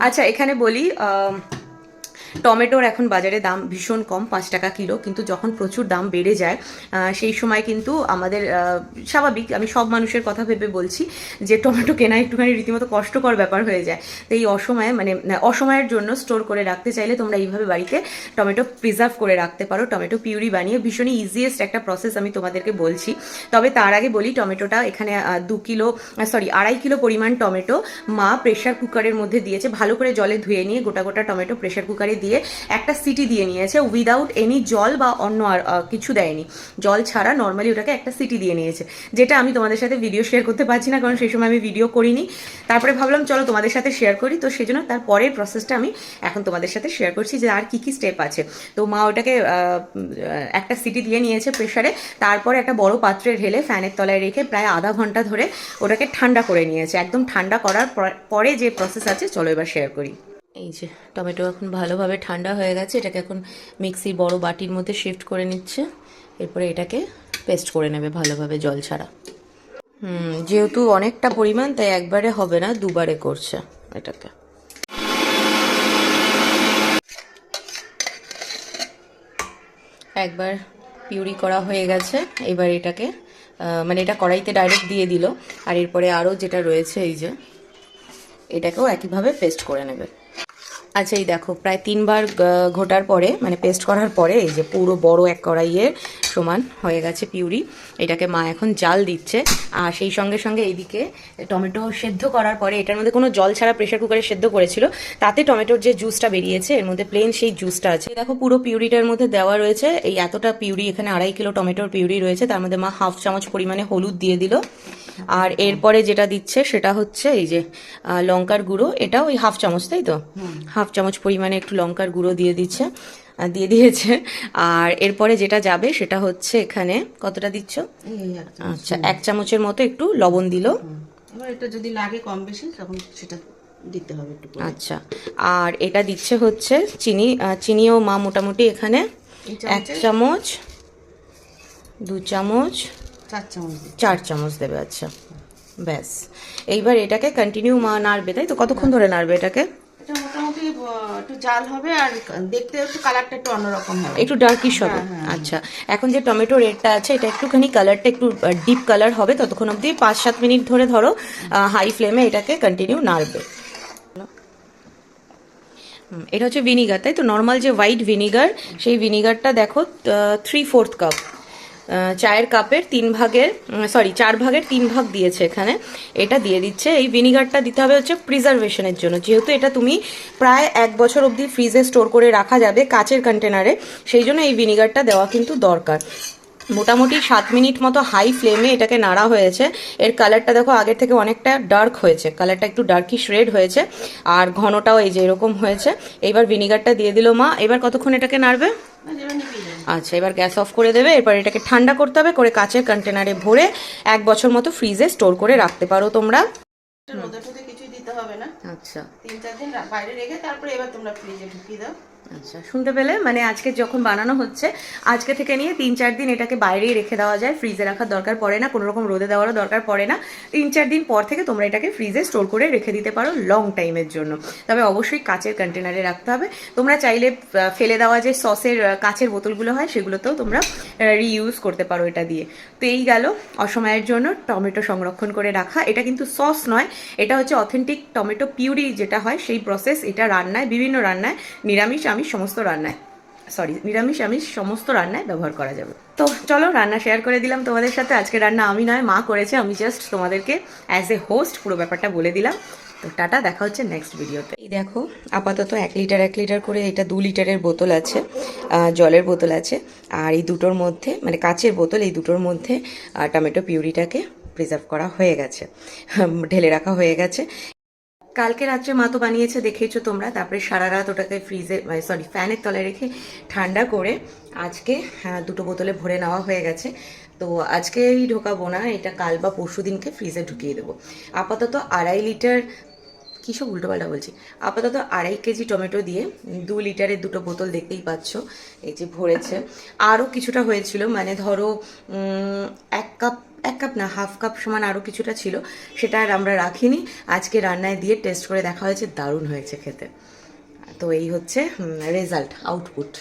আচ্ছা এখানে বলি টমেটোর এখন বাজারে দাম ভীষণ কম, পাঁচ টাকা কিলো, কিন্তু যখন প্রচুর দাম বেড়ে যায় সেই সময় কিন্তু আমাদের স্বাভাবিক, আমি সব মানুষের কথা ভেবে বলছি যে টমেটো কেনা একটুখানি রীতিমতো কষ্টকর ব্যাপার হয়ে যায়। তো এই অসময়ে মানে অসময়ের জন্য স্টোর করে রাখতে চাইলে তোমরা এইভাবে বাড়িতে টমেটো প্রিজার্ভ করে রাখতে পারো। টমেটো পিউরি বানিয়ে ভীষণই ইজিয়েস্ট একটা প্রসেস আমি তোমাদেরকে বলছি। তবে তার আগে বলি, টমেটোটা এখানে দু কিলো সরি আড়াই কিলো পরিমাণ টমেটো মা প্রেশার কুকারের মধ্যে দিয়েছে। ভালো করে জলে ধুয়ে নিয়ে গোটা গোটা টমেটো প্রেশার কুকারে দিয়ে একটা সিটি দিয়ে নিয়েছে উইদাউট এনি জল বা অন্য আর কিছু দেয়নি। জল ছাড়া নর্মালি ওটাকে একটা সিটি দিয়ে নিয়েছে, যেটা আমি তোমাদের সাথে ভিডিও শেয়ার করতে পারছি না, কারণ সেই সময় আমি ভিডিও করিনি। তারপরে ভাবলাম, চলো তোমাদের সাথে শেয়ার করি। তো সেই জন্য তার পরের প্রসেসটা আমি এখন তোমাদের সাথে শেয়ার করছি যে আর কি কি স্টেপ আছে। তো মা ওটাকে একটা সিটি দিয়ে নিয়েছে প্রেশারে তারপরে একটা বড় পাত্রে ঢেলে ফ্যানের তলায় রেখে প্রায় আধা ঘণ্টা ধরে ওটাকে ঠান্ডা করে নিয়েছে। একদম ঠান্ডা করার পরে যে প্রসেস আছে, চলো এবার শেয়ার করি। এই যে টমেটো এখন ভালোভাবে ঠান্ডা হয়ে গেছে, এটাকে এখন মিক্সির বড় বাটির মধ্যে শিফট করে নিচ্ছে। এরপরে এটাকে পেস্ট করে নেবে ভালোভাবে জল ছাড়া। হুম, যেহেতু অনেকটা পরিমাণ, তাই একবারে হবে না, দুবারে করছে এটাকে। একবার পিউরি করা হয়ে গেছে, এবার এটাকে মানে এটা কড়াইতে ডাইরেক্ট দিয়ে দিল। আর এরপরে আরও যেটা রয়েছে, এই যে, এটাকেও একইভাবে পেস্ট করে নেবে। আচ্ছা এই দেখো, প্রায় তিনবার ঘোটার পরে মানে পেস্ট করার পরে, এই যে পুরো বড় এক কড়াইয়ের সমান হয়ে গেছে পিউরি। এটাকে মা এখন জাল দিচ্ছে। আর সেই সঙ্গে সঙ্গে এইদিকে টমেটো সেদ্ধ করার পরে, এটার মধ্যে কোনো জল ছাড়া প্রেশার কুকারে সেদ্ধ করেছিল, তাতে টমেটোর যে জুসটা বেরিয়েছে, এর মধ্যে প্লেন সেই জুসটা আছে। দেখো, পুরো পিউরিটার মধ্যে দেওয়া রয়েছে, এই এতটা পিউরি, এখানে আড়াই কিলো টমেটোর পিউরি রয়েছে, তার মধ্যে মা হাফ চামচ পরিমাণে হলুদ দিয়ে দিল। আর এরপরে যেটা দিচ্ছে সেটা হচ্ছে এই যে লঙ্কার গুঁড়ো। এটা ওই হাফ চামচ তাই তো? হাফ চামচ পরিমাণে একটু লঙ্কার গুঁড়ো দিয়ে দিচ্ছে দিয়ে দিয়েছে। আর এরপরে যেটা যাবে সেটা হচ্ছে এখানে কতটা দিচ্ছ? আচ্ছা এক চামচের মতো একটু লবণ দিল। এটা যদি লাগে কম বেশি তখন সেটা দিতে হবে একটু আচ্ছা আর এটা দিচ্ছে হচ্ছে চিনি চিনিও মা মোটামুটি এখানে এক চামচ দু চামচ চার চামচ দেবে আচ্ছা। ব্যাস। এইবার এটাকে কন্টিনিউ মা নাড়বে তাই তো? কতক্ষণ ধরে নাড়বে এটাকে? এটা মোটামুটি একটু জাল হবে আর দেখতে একটু কালারটা একটু অন্যরকম হবে। একটু ডার্কিশ হবে। আচ্ছা। এখন যে টমেটো রেডটা আছে এটা একটুখানি কালারটা একটু ডিপ কালার হবে। ততক্ষণ অবধি পাঁচ সাত মিনিট ধরে ধরো হাই ফ্লেমে এটাকে কন্টিনিউ নাড়বে। এটা হচ্ছে ভিনিগার তাই তো? নর্মাল যে হোয়াইট ভিনিগার সেই ভিনিগারটা দেখো থ্রি ফোর্থ কাপ চায়ের কাপের তিন ভাগের সরি চার ভাগের তিন ভাগ দিয়েছে এখানে। এটা দিয়ে দিচ্ছে। এই ভিনিগারটা দিতে হবে হচ্ছে প্রিজার্ভেশনের জন্য। যেহেতু এটা তুমি প্রায় এক বছর অবধি ফ্রিজে স্টোর করে রাখা যাবে কাচের কন্টেনারে সেই জন্য এই ভিনিগারটা দেওয়া কিন্তু দরকার। মোটামুটি সাত মিনিট মতো হাই ফ্লেমে এটাকে নাড়া হয়েছে। এর কালারটা দেখো, আগের থেকে অনেকটা ডার্ক হয়েছে। কালারটা একটু ডার্কিশ রেড হয়েছে। আর ঘনটাও এই যে এরকম হয়েছে। এবার ভিনিগারটা দিয়ে দিল মা। এবার কতক্ষণ এটাকে নাড়বে। আচ্ছা এবার গ্যাস অফ করে দেবে এরপর এটাকে ঠান্ডা করতে হবে করে কাঁচের কন্টেনারে ভরে এক বছর মতো ফ্রিজে স্টোর করে রাখতে পারো তোমরা। রোদে কিছুই দিতে হবে না। আচ্ছা। তিন চার দিন বাইরে রেখে তারপরে এবার তোমরা ফ্রিজে ঢুকিয়ে দাও। আচ্ছা শুনতে পেলে? মানে আজকে যখন বানানো হচ্ছে, আজকে থেকে নিয়ে তিন চার দিন এটাকে বাইরেই রেখে দেওয়া যায়। ফ্রিজে রাখার দরকার পড়ে না, কোনো রকম রোদে দেওয়ারও দরকার পড়ে না। তিন চার দিন পর থেকে তোমরা এটাকে ফ্রিজে স্টোর করে রেখে দিতে পারো লং টাইমের জন্য। তবে অবশ্যই কাচের কন্টেনারে রাখতে হবে। তোমরা চাইলে ফেলে দেওয়া যে সসের কাচের বোতলগুলো হয়, সেগুলোতেও তোমরা রিইউজ করতে পারো এটা দিয়ে। তো এই গেল অসময়ের জন্য টমেটো সংরক্ষণ করে রাখা। এটা কিন্তু সস নয়, এটা হচ্ছে অথেন্টিক টমেটো পিউরি যেটা হয়, সেই প্রসেস এটা রান্নায়, বিভিন্ন রান্নায় নিরামিষ আমিষ সমস্ত রান্নায়। সরি নিরামিষ আমিষ সমস্ত রান্নায় ব্যবহার করা যাবে। তো চলো রান্না শেয়ার করে দিলাম তোমাদের সাথে। আজকে রান্না আমি নয়, মা করেছে। আমি জাস্ট তোমাদেরকে অ্যাজ এ হোস্ট পুরো ব্যাপারটা বলে দিলাম। তো টাটা, দেখা হচ্ছে নেক্সট ভিডিওতে এই দেখো, আপাতত এক লিটার এক লিটার করে এটা দু লিটারের বোতল আছে জলের বোতল আছে। আর এই দুটোর মধ্যে মানে কাচের বোতল, এই দুটোর মধ্যে টমেটো পিউরিটাকে প্রিজার্ভ করা হয়ে গেছে। ঢেলে রাখা হয়ে গেছে। কালকে রাত্রে মা তো বানিয়েছে দেখেইছো তোমরা। তারপরে সারা রাত ওটাকে ফ্রিজে সরি ফ্যানের তলায় রেখে ঠান্ডা করে আজকে আহ, দুটো বোতলে ভরে নেওয়া হয়ে গেছে। তো আজকেই ঢোকাবো না এটা কাল বা পরশু দিনকে ফ্রিজে ঢুকিয়ে দেবো। আপাতত আড়াই লিটার কী সব উল্টোপাল্টা বলছি? আপাতত আড়াই কেজি টমেটো দিয়ে দু লিটারের দুটো বোতল দেখতেই পাচ্ছ এই যে ভরেছে। আরও কিছুটা হয়েছিল মানে ধরো এক কাপ এক কাপ না, হাফ কাপ সমান আরও কিছুটা ছিল, সেটা আর আমরা রাখিনি। আজকে রান্নায় দিয়ে টেস্ট করে দেখা হয়েছে, দারুণ হয়েছে খেতে। তো এই হচ্ছে রেজাল্ট আউটপুট